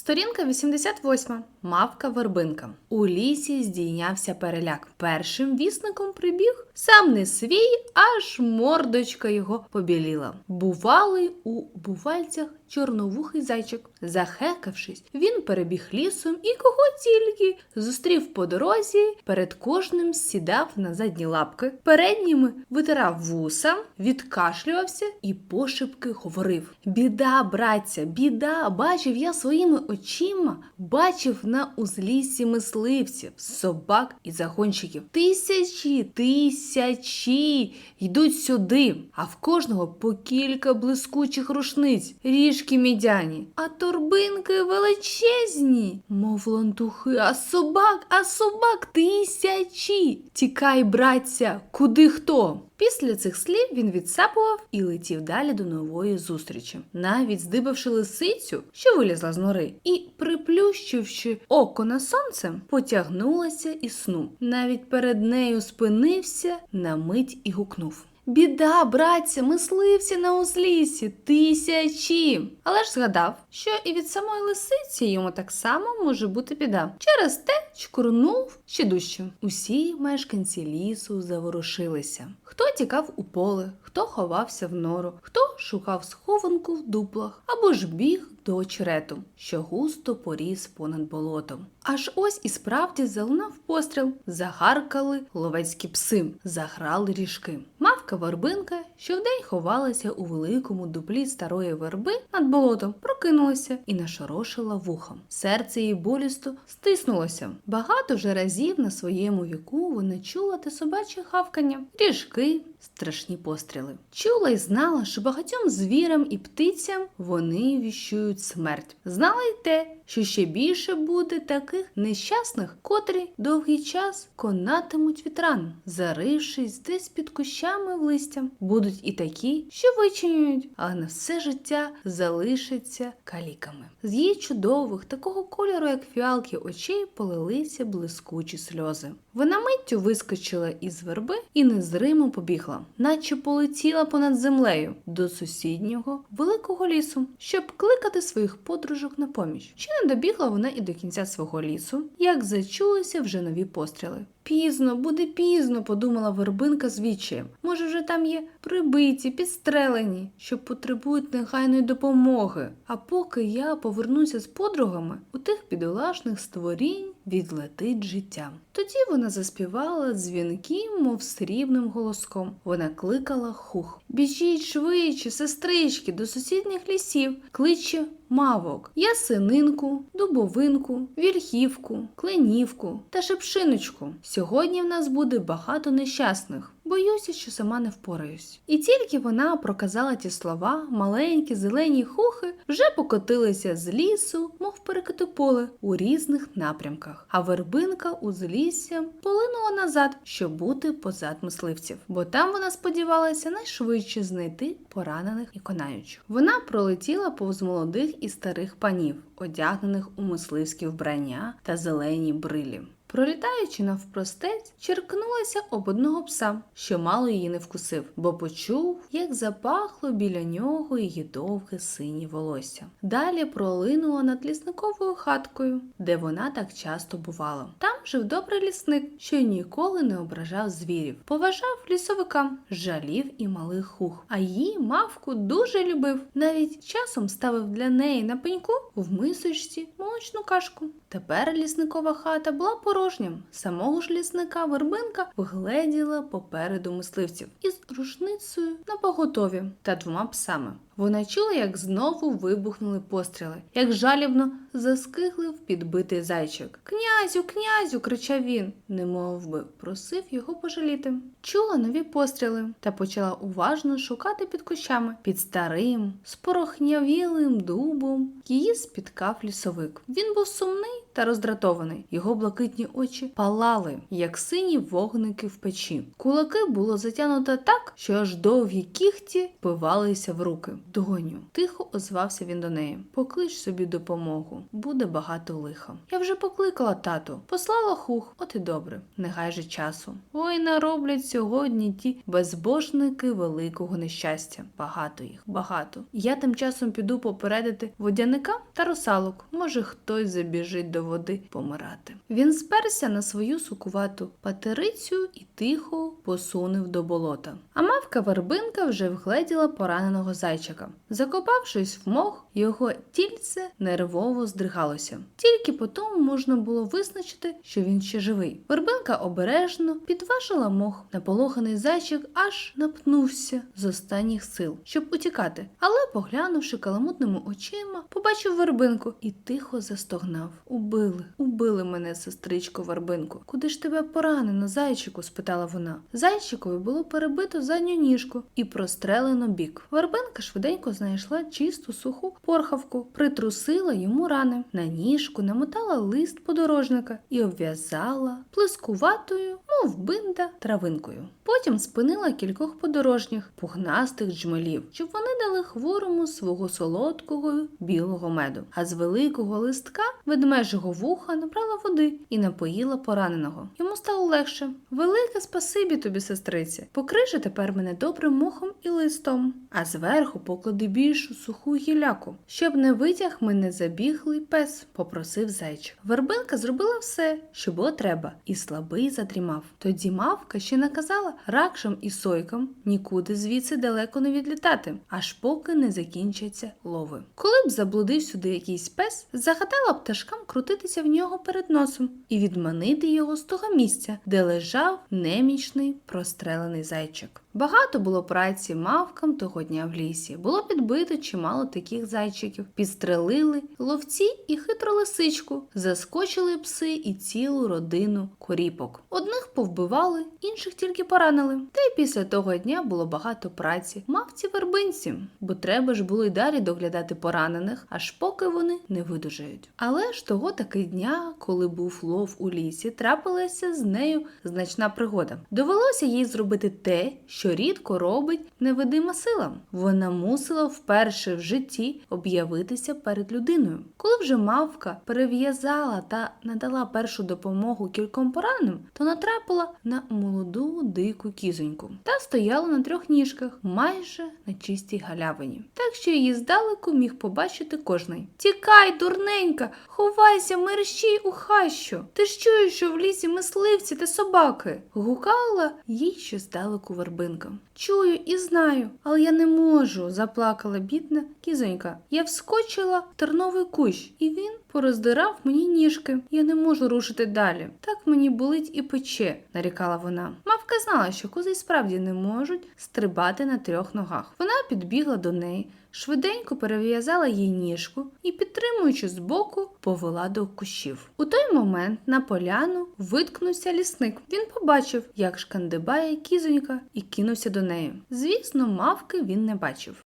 Сторінка 88. Мавка вербинка. У лісі здійнявся переляк. Першим вісником прибіг сам не свій, аж мордочка його побіліла. Бувалий у бувальцях чорновухий зайчик. Захекавшись, він перебіг лісом і кого тільки зустрів по дорозі, перед кожним сідав на задні лапки, передніми витирав вуса, відкашлювався і пошепки говорив: Біда, братця, біда! Бачив я своїми очима, бачив на узліссі мисливців, собак і загонщиків. Тисячі, тисячі йдуть сюди, а в кожного по кілька блискучих рушниць, ріжки мідяні, а торбинки величезні, мов лантухи, а собак, а собак тисячі. Тікай, братця, куди хто? Після цих слів він відсапував і летів далі до нової зустрічі, навіть здибавши лисицю, що вилізла з нори, і, приплющивши око на сонце, потягнулася із сну. Навіть перед нею спинився на мить і гукнув. Біда, братця, мисливці на узлісі, тисячі. Але ж згадав, що і від самої лисиці йому так само може бути біда. Через те чкурнув ще дужче. Усі мешканці лісу заворушилися. Хто тікав у поле, хто ховався в нору, хто шукав схованку в дуплах або ж біг до очерету, що густо поріс понад болотом. Аж ось і справді залунав постріл, загаркали ловецькі пси, заграли ріжки. Вербинка, що вдень ховалася у великому дуплі старої верби над болотом, прокинулася і нашорошила вухом. Серце її болісто стиснулося. Багато вже разів на своєму віку вона чула те собаче хавкання, ріжки, страшні постріли. Чула й знала, що багатьом звірам і птицям вони віщують смерть. Знала й те, що ще більше буде таких нещасних, котрі довгий час конатимуть від зарившись десь під кущами в листя. Будуть і такі, що вичинюють, але на все життя залишаться каліками. З її чудових, такого кольору, як фіалки очей, полилися блискучі сльози. Вона миттю вискочила із верби і незримо побігла, наче полетіла понад землею до сусіднього великого лісу, щоб кликати своїх подружок на поміч. Ще не добігла вона і до кінця свого лісу, як зачулися вже нові постріли. Пізно, буде пізно, подумала вербинка з відчаєм. Може, вже там є прибиті, підстрелені, що потребують негайної допомоги. А поки я повернуся з подругами, у тих бідолашних створінь відлетить життя. Тоді вона заспівала дзвінким, мов срібним голоском. Вона кликала хух. Біжіть швидше, сестрички, до сусідніх лісів, кличе мавок, ясининку, дубовинку, вільхівку, кленівку та шепшиночку. Сьогодні в нас буде багато нещасних. Боюся, що сама не впораюсь. І тільки вона проказала ті слова, маленькі зелені хухи вже покотилися з лісу, мов перекати поле у різних напрямках. А вербинка узліссям полинула назад, щоб бути позад мисливців, бо там вона сподівалася найшвидше знайти поранених і конаючих. Вона пролетіла повз молодих і старих панів, одягнених у мисливські вбрання та зелені брилі. Пролітаючи навпростець, черкнулася об одного пса, що мало її не вкусив, бо почув, як запахло біля нього її довге синє волосся. Далі пролинула над лісниковою хаткою, де вона так часто бувала. Там жив добрий лісник, що ніколи не ображав звірів, поважав лісовика, жалів і малих хух. А її мавку дуже любив. Навіть часом ставив для неї на пеньку в мисочці молочну кашку. Тепер лісникова хата була порожнім. Самого ж лісника вербинка вгледіла попереду мисливців із рушницею на поготові та двома псами. Вона чула, як знову вибухнули постріли, як жалібно заскиглив підбитий зайчик. Князю, князю, кричав він, немов би просив його пожаліти. Чула нові постріли та почала уважно шукати під кущами, під старим, спорохнявілим дубом. Її спіткав лісовик. Він був сумний та роздратований. Його блакитні очі палали, як сині вогники в печі. Кулаки було затягнуто так, що аж довгі кіхті впивалися в руки. Доню, тихо озвався він до неї. Поклич собі допомогу, буде багато лиха. Я вже покликала тату, послала хух, от і добре, не гай же часу. Ой, нароблять сьогодні ті безбожники великого нещастя. Багато їх, багато. Я тим часом піду попередити водяника та русалок. Може, хтось забіжить до води помирати. Він сперся на свою сукувату патерицю і тихо посунув до болота. А мавка вербинка вже вгледіла пораненого зайчика. Закопавшись в мох, його тільце нервово здригалося. Тільки потім можна було визначити, що він ще живий. Вербинка обережно підважила мох. Наполоханий зайчик аж напнувся з останніх сил, щоб утікати. Але, поглянувши каламутними очима, побачив вербинку і тихо застогнав. Убили, убили мене, сестричко вербинку. Куди ж тебе поранено, зайчику? спитала вона. Зайчикові було перебито задню ніжку і прострелено бік. Вербинка швиденько знайшла чисту суху порхавку, притрусила йому рани. На ніжку намотала лист подорожника і обв'язала плескуватою, мов бинда, травинкою. Потім спинила кількох подорожніх, пухнастих джмелів, щоб вони дали хворому свого солодкого білого меду. А з великого листка ведмежого вуха набрала води і напоїла пораненого. Йому стало легше. Велике спасибі тобі, сестриці. Покрижи тепер мене добрим мохом і листом, а зверху поклади більшу суху гіляку, щоб не витяг мене забіглий пес, попросив зайчик. Вербинка зробила все, що було треба, і слабий задрімав. Тоді мавка ще наказала ракшам і сойкам нікуди звідси далеко не відлітати, аж поки не закінчаться лови. Коли б заблудив сюди якийсь пес, загадала пташкам крутитися в нього перед носом і відманити його з того місця, де лежав немічний прострелений зайчик. Багато було праці мавкам того дня в лісі. Було підбито чимало таких зайчиків, підстрелили ловці і хитру лисичку, заскочили пси і цілу родину коріпок. Одних повбивали, інших тільки поранили. Та й після того дня було багато праці мавці вербинці, бо треба ж було й далі доглядати поранених, аж поки вони не видужають. Але ж того таки дня, коли був лов у лісі, трапилася з нею значна пригода. Довелося їй зробити те, що рідко робить невидима сила. Вона мусила вперше в житті об'явитися перед людиною. Коли вже мавка перев'язала та надала першу допомогу кільком пораненим, то натрапила на молоду дику кізоньку та стояла на трьох ніжках, майже на чистій галявині, так що її здалеку міг побачити кожний. Тікай, дурненька, ховайся, мерщій у хащу. Ти ж чуєш, що в лісі мисливці та собаки. Гукала їй ще здалеку вербинка. Чую і знаю, але я не можу, заплакала бідна кізонька. Я вскочила в терновий кущ, і він пороздирав мені ніжки. Я не можу рушити далі. Так мені болить і пече, нарікала вона. Мавка знала, що кози справді не можуть стрибати на трьох ногах. Вона підбігла до неї, швиденько перев'язала їй ніжку і, підтримуючи збоку, повела до кущів. У той момент на поляну виткнувся лісник. Він побачив, як шкандибає кізонька, і кинувся до неї. Звісно, мавки він не бачив.